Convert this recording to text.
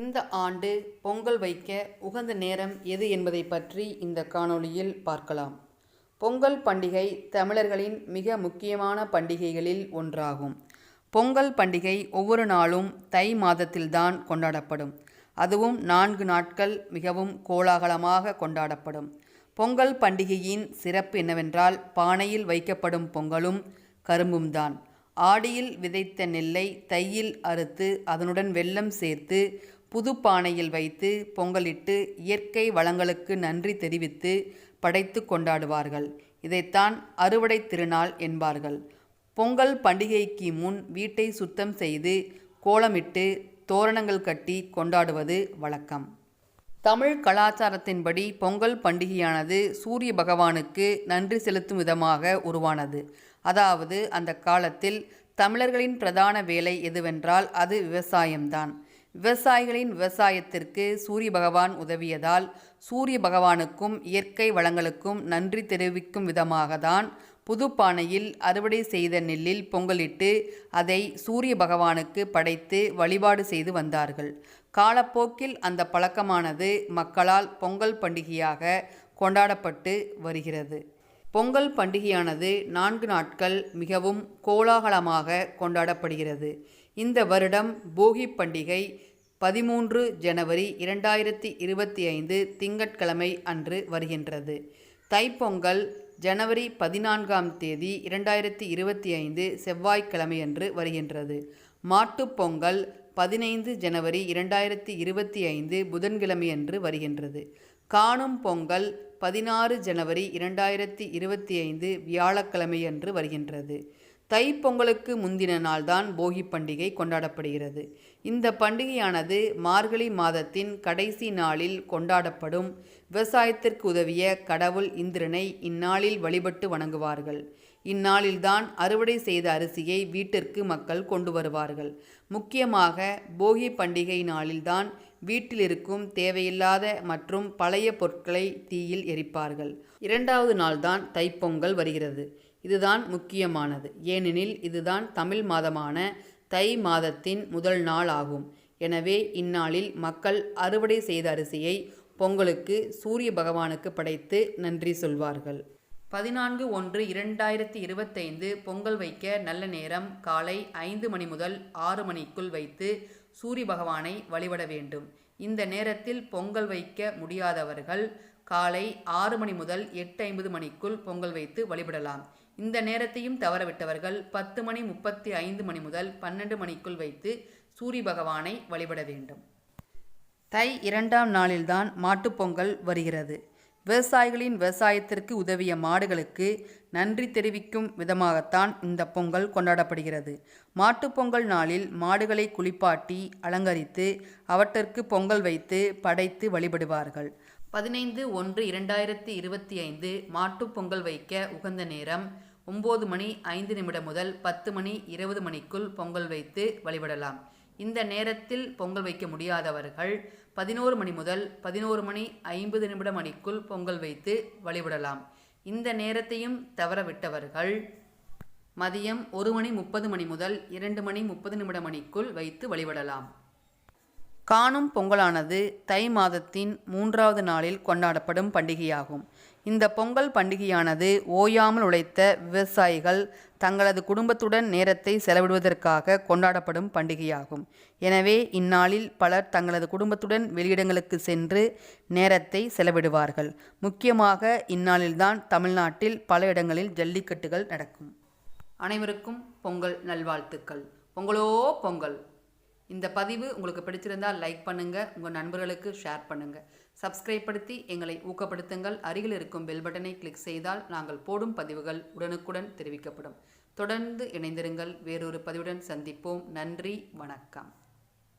இந்த ஆண்டு பொங்கல் வைக்க உகந்த நேரம் எது என்பதை பற்றி இந்த காணொளியில் பார்க்கலாம். பொங்கல் பண்டிகை தமிழர்களின் மிக முக்கியமான பண்டிகைகளில் ஒன்றாகும். பொங்கல் பண்டிகை ஒவ்வொரு நாளும் தை மாதத்தில்தான் கொண்டாடப்படும். அதுவும் நான்கு நாட்கள் மிகவும் கோலாகலமாக கொண்டாடப்படும். பொங்கல் பண்டிகையின் சிறப்பு என்னவென்றால் பானையில் வைக்கப்படும் பொங்கலும் கரும்பும்தான். ஆடியில் விதைத்த நெல்லை தையில் அறுத்து அதனுடன் வெல்லம் சேர்த்து புது பானையில் வைத்து பொங்கலிட்டு இயற்கை வளங்களுக்கு நன்றி தெரிவித்து படைத்து கொண்டாடுவார்கள். இதைத்தான் அறுவடை திருநாள் என்பார்கள். பொங்கல் பண்டிகைக்கு முன் வீட்டை சுத்தம் செய்து கோலமிட்டு தோரணங்கள் கட்டி கொண்டாடுவது வழக்கம். தமிழ் கலாச்சாரத்தின்படி பொங்கல் பண்டிகையானது சூரிய பகவானுக்கு நன்றி செலுத்தும் விதமாக உருவானது. அதாவது அந்த காலத்தில் தமிழர்களின் பிரதான வேலை எதுவென்றால் அது விவசாயம்தான். விவசாயிகளின் விவசாயத்திற்கு சூரிய பகவான் உதவியதால் சூரிய பகவானுக்கும் இயற்கை வளங்களுக்கும் நன்றி தெரிவிக்கும் விதமாக தான் புதுப்பானையில் அறுவடை செய்த நெல்லில் பொங்கலிட்டு அதை சூரிய பகவானுக்கு படைத்து வழிபாடு செய்து வந்தார்கள். காலப்போக்கில் அந்த பழக்கமானது மக்களால் பொங்கல் பண்டிகையாக கொண்டாடப்பட்டு வருகிறது. பொங்கல் பண்டிகையானது நான்கு நாட்கள் மிகவும் கோலாகலமாக கொண்டாடப்படுகிறது. இந்த வருடம் போகி பண்டிகை பதிமூன்று ஜனவரி இரண்டாயிரத்தி இருபத்தி ஐந்து திங்கட்கிழமை அன்று வருகின்றது. தைப்பொங்கல் ஜனவரி பதினான்காம் தேதி இரண்டாயிரத்தி இருபத்தி ஐந்து செவ்வாய்க்கிழமையன்று வருகின்றது. மாட்டுப்பொங்கல் பதினைந்து ஜனவரி இரண்டாயிரத்தி இருபத்தி ஐந்து புதன்கிழமையன்று வருகின்றது. காணும் பொங்கல் பதினாறு ஜனவரி இரண்டாயிரத்தி இருபத்தி ஐந்து வியாழக்கிழமையன்று வருகின்றது. தைப்பொங்கலுக்கு முந்தின நாள்தான் போகி பண்டிகை கொண்டாடப்படுகிறது. இந்த பண்டிகையானது மார்கழி மாதத்தின் கடைசி நாளில் கொண்டாடப்படும். விவசாயத்திற்கு உதவிய கடவுள் இந்திரனை இந்நாளில் வழிபட்டு வணங்குவார்கள். இந்நாளில்தான் அறுவடை செய்த அரிசியை வீட்டிற்கு மக்கள் கொண்டு வருவார்கள். முக்கியமாக போகி பண்டிகை நாளில்தான் வீட்டில் இருக்கும் தேவையில்லாத மற்றும் பழைய பொருட்களை தீயில் எரிப்பார்கள். இரண்டாவது நாள்தான் தைப்பொங்கல் வருகிறது. இதுதான் முக்கியமானது. ஏனெனில் இதுதான் தமிழ் மாதமான தை மாதத்தின் முதல் நாள் ஆகும். எனவே இந்நாளில் மக்கள் அறுவடை செய்த அரிசியை பொங்கலுக்கு சூரிய பகவானுக்கு படைத்து நன்றி சொல்வார்கள். பதினான்கு ஒன்று இரண்டாயிரத்தி இருபத்தைந்து பொங்கல் வைக்க நல்ல நேரம் காலை ஐந்து மணி முதல் ஆறு மணிக்குள் வைத்து சூரிய பகவானை வழிபட வேண்டும். இந்த நேரத்தில் பொங்கல் வைக்க முடியாதவர்கள் காலை ஆறு மணி முதல் எட்டு ஐம்பது மணிக்குள் பொங்கல் வைத்து வழிபடலாம். இந்த நேரத்தையும் தவறவிட்டவர்கள் பத்து மணி முப்பத்தி ஐந்து மணி முதல் பன்னெண்டு மணிக்குள் வைத்து சூரிய பகவானை வழிபட வேண்டும். தை இரண்டாம் நாளில்தான் மாட்டுப்பொங்கல் வருகிறது. விவசாயிகளின் விவசாயத்திற்கு உதவிய மாடுகளுக்கு நன்றி தெரிவிக்கும் விதமாகத்தான் இந்த பொங்கல் கொண்டாடப்படுகிறது. மாட்டுப்பொங்கல் நாளில் மாடுகளை குளிப்பாட்டி அலங்கரித்து அவற்றிற்கு பொங்கல் வைத்து படைத்து வழிபடுவார்கள். பதினைந்து ஒன்று இரண்டாயிரத்தி இருபத்தி ஐந்து மாட்டுப்பொங்கல் வைக்க உகந்த நேரம் ஒம்பது மணி ஐந்து நிமிடம் முதல் பத்து மணி இருபது மணிக்குள் பொங்கல் வைத்து வழிபடலாம். இந்த நேரத்தில் பொங்கல் வைக்க முடியாதவர்கள் பதினோரு மணி முதல் பதினோரு மணி ஐம்பது நிமிட மணிக்குள் பொங்கல் வைத்து வழிபடலாம். இந்த நேரத்தையும் தவறவிட்டவர்கள் மதியம் ஒரு மணி முப்பது மணி முதல் இரண்டு மணி முப்பது நிமிட மணிக்குள் வைத்து வழிபடலாம். காணும் பொங்கலானது தை மாதத்தின் மூன்றாவது நாளில் கொண்டாடப்படும் பண்டிகையாகும். இந்த பொங்கல் பண்டிகையானது ஓயாமல் உழைத்த விவசாயிகள் தங்களது குடும்பத்துடன் நேரத்தை செலவிடுவதற்காக கொண்டாடப்படும் பண்டிகையாகும். எனவே இந்நாளில் பலர் தங்களது குடும்பத்துடன் வெளியிடங்களுக்கு சென்று நேரத்தை செலவிடுவார்கள். முக்கியமாக இந்நாளில்தான் தமிழ்நாட்டில் பல இடங்களில் ஜல்லிக்கட்டுகள் நடக்கும். அனைவருக்கும் பொங்கல் நல்வாழ்த்துக்கள். பொங்கலோ பொங்கல்! இந்த பதிவு உங்களுக்கு பிடிச்சிருந்தால் லைக் பண்ணுங்கள் உங்கள் நண்பர்களுக்கு ஷேர் பண்ணுங்கள் சப்ஸ்கிரைப் படுத்தி எங்களை ஊக்கப்படுத்துங்கள். அருகில் இருக்கும் பெல் பட்டனை கிளிக் செய்தால் நாங்கள் போடும் பதிவுகள் உடனுக்குடன் தெரிவிக்கப்படும். தொடர்ந்து இணைந்திருங்கள். வேறொரு பதிவுடன் சந்திப்போம். நன்றி. வணக்கம்.